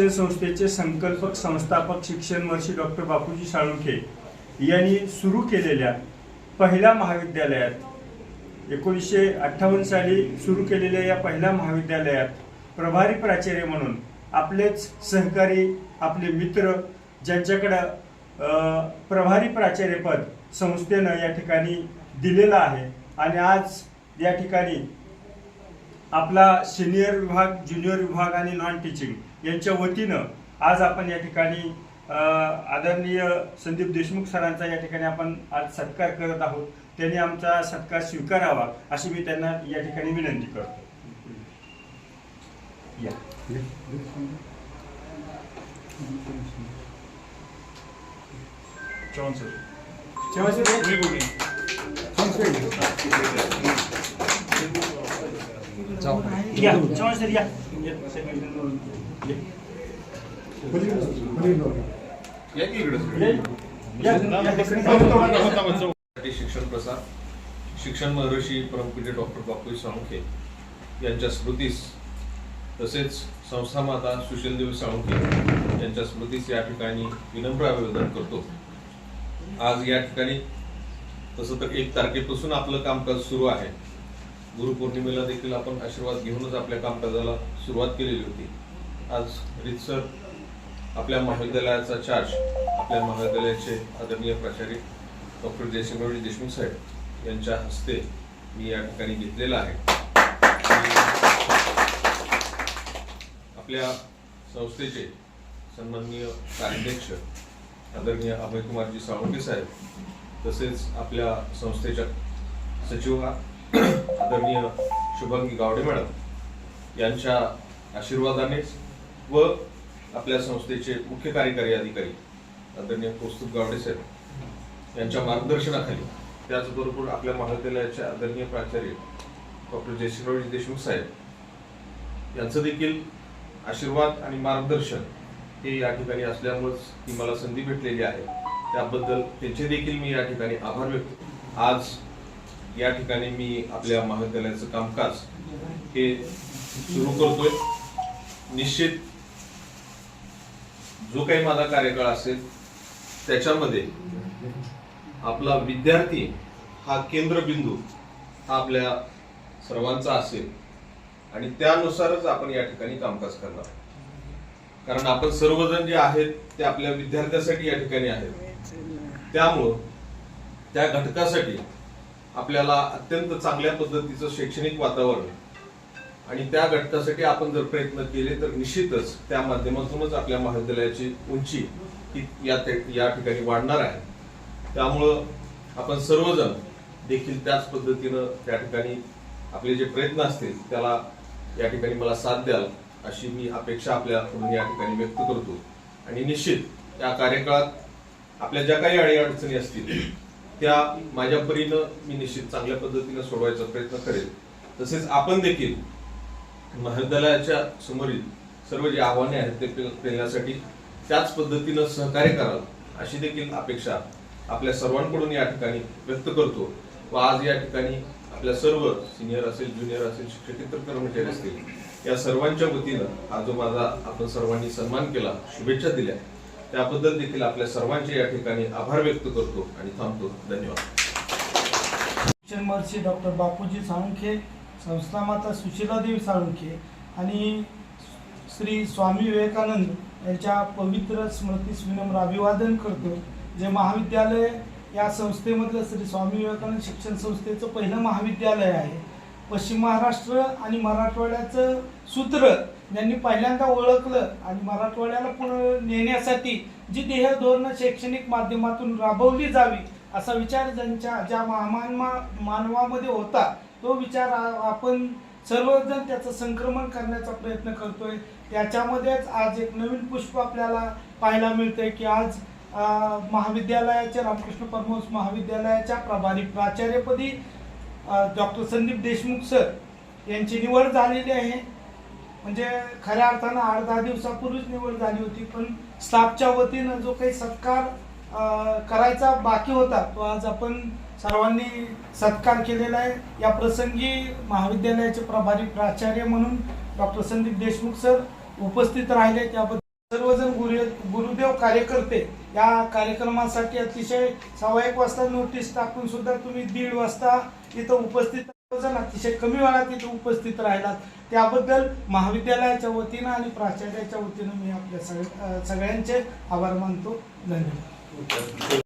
शिक्षण संस्थेचे संकल्पक संस्थापक शिक्षणमर्षी डॉक्टर बापूजी साळुंखे यांनी सुरू केलेल्या पहिल्या महाविद्यालयात एकोणीसशे अठ्ठावन्न साली सुरू केलेल्या या पहिल्या महाविद्यालयात प्रभारी प्राचार्य म्हणून आपलेच सहकारी आपले मित्र ज्यांच्याकडं प्रभारी प्राचार्यपद संस्थेनं या ठिकाणी दिलेलं आहे आणि आज या ठिकाणी आपला सिनियर विभाग ज्युनियर विभाग आणि नॉन टीचिंग यांच्या वतीनं आज आपण या ठिकाणी आदरणीय संदीप देशमुख सरांचा या ठिकाणी आपण आज सत्कार करत आहोत. त्यांनी आमचा सत्कार स्वीकारावा अशी मी त्यांना या ठिकाणी विनंती करतो. या. चव्हाण सर. चव्हाण सर. या. या. शिक्षण प्रसार. शिक्षण महर्षी परमपूज्य डॉक्टर बापू साळुंखे यांच्या स्मृतीस तसेच संस्था माता सुशीलदेवी साळुंखे यांच्या स्मृतीस या ठिकाणी विनम्र अभिवादन करतो. आज या ठिकाणी तसं तर एक तारखेपासून आपलं कामकाज सुरू आहे. गुरुपौर्णिमेला देखील आपण आशीर्वाद घेऊनच आपल्या कामकाजाला सुरुवात केलेली होती. आज रितसर आपल्या महाविद्यालयाचा चार्ज आपल्या महाविद्यालयाचे आदरणीय प्राचार्य डॉक्टर जयसिंगरावजी देशमुख साहेब यांच्या हस्ते मी या ठिकाणी घेतलेला आहे. आपल्या संस्थेचे सन्माननीय कार्याध्यक्ष आदरणीय अभयकुमारजी साळुंके साहेब तसेच आपल्या संस्थेच्या सचिव आदरणीय शुभांगी गावडे मॅडम यांच्या आशीर्वादानेच व आपल्या संस्थेचे मुख्य कार्यकारी अधिकारी आदरणीय कौस्तुभ गावडे साहेब यांच्या मार्गदर्शनाखाली त्याचबरोबर आपल्या महाविद्यालयाचे आदरणीय प्राचार्य डॉक्टर जयश्रीरावजी देशमुख साहेब यांचं देखील आशीर्वाद आणि मार्गदर्शन हे या ठिकाणी असल्यामुळेच ही मला संधी भेटलेली आहे. त्याबद्दल त्यांचे देखील मी या ठिकाणी आभार व्यक्त आज या ठिकाणी मी आपल्या महाविद्यालयाचं कामकाज हे सुरू करतोय. निश्चित जो काही माझा कार्यकाळ असेल त्याच्यामध्ये आपला विद्यार्थी हा केंद्रबिंदू हा आपल्या सर्वांचा असेल आणि त्यानुसारच आपण या ठिकाणी कामकाज करणार कारण आपण सर्वजण जे आहेत ते आपल्या विद्यार्थ्यासाठी या ठिकाणी आहेत. त्यामुळं त्या घटकासाठी आपल्याला अत्यंत चांगल्या पद्धतीचं शैक्षणिक वातावरण आणि त्या घटकासाठी आपण जर प्रयत्न केले तर निश्चितच त्या माध्यमातूनच आपल्या महाविद्यालयाची उंची ही या या ठिकाणी वाढणार आहे. त्यामुळं आपण सर्वजण देखील त्याच पद्धतीनं त्या ठिकाणी आपले जे प्रयत्न असतील त्याला या ठिकाणी मला साथ द्याल अशी मी अपेक्षा आपल्याकडून या ठिकाणी व्यक्त करतो. आणि निश्चित या कार्यकाळात आपल्या ज्या काही अडीअडचणी असतील त्या माझ्या परीनं मी निश्चित चांगल्या पद्धतीनं सोडवायचा प्रयत्न करेल तसेच आपण देखील महाविद्यालयाच्या समोरील सर्व जे आव्हाने आहेत ते पेलण्यासाठी त्याच पद्धतीनं सहकार्य कराल अशी देखील अपेक्षा आपल्या सर्वांकडून या ठिकाणी व्यक्त करतो. व आज या ठिकाणी आपल्या सर्व सिनियर असेल ज्युनियर असेल शिक्षकेतर कर्मचारी असतील या सर्वांच्या वतीनं हा जो माझा आपण सर्वांनी सन्मान केला शुभेच्छा दिल्या. त्याबद्दल देखील आपल्या सर्वांचे या ठिकाणी आभार व्यक्त करतो आणि थांबतो. धन्यवाद. शिक्षण महर्षी डॉक्टर बापूजी साळुंखे संस्था माता सुशीलादेवी साळुंखे आणि श्री स्वामी विवेकानंद यांच्या पवित्र स्मृतीस विनम्र अभिवादन करतो. जे महाविद्यालय या संस्थेमधलं श्री स्वामी विवेकानंद शिक्षण संस्थेचं पहिलं महाविद्यालय आहे. पश्चिम महाराष्ट्र आणि मराठवाड्याचं सूत्र ज्यांनी पहिल्यांदा ओळखलं आणि मराठवाड्याला पुढे नेण्यासाठी जी ध्येय धोरणं शैक्षणिक माध्यमातून राबवली जावी असा विचार ज्यांच्या ज्या महामान मानवामध्ये होता तो विचार आपण सर्वजण त्याचं संक्रमण करण्याचा प्रयत्न करतोय. त्याच्यामध्येच आज एक नवीन पुष्प आपल्याला पाहायला मिळतंय की आज महाविद्यालयाच्या रामकृष्ण परमहंस महाविद्यालयाच्या प्रभारी प्राचार्यपदी डॉक्टर संदीप देशमुख सर यांची निवड झालेली आहे. म्हणजे खऱ्या अर्थानं आठ दहा दिवसापूर्वीच निवड झाली होती पण स्टाफच्या वतीनं जो काही सत्कार करायचा बाकी होता तो आज आपण सर्वांनी सत्कार केलेला आहे. या प्रसंगी महाविद्यालयाचे प्रभारी प्राचार्य म्हणून डॉक्टर संदीप देशमुख सर उपस्थित राहिले. त्याबद्दल सर्वजण गुरु गुरुदेव कार्यकर्ते या कार्यक्रमासाठी अतिशय सव्वा एक वाजता नोटीस टाकून सुद्धा तुम्ही दीड वाजता इथं उपस्थित अतिशय कमी वेळात तिथे उपस्थित राहिलात. त्याबद्दल महाविद्यालयाच्या वतीनं आणि प्राचार्याच्या वतीनं मी आपल्या सगळ्या सगळ्यांचे आभार मानतो. धन्यवाद.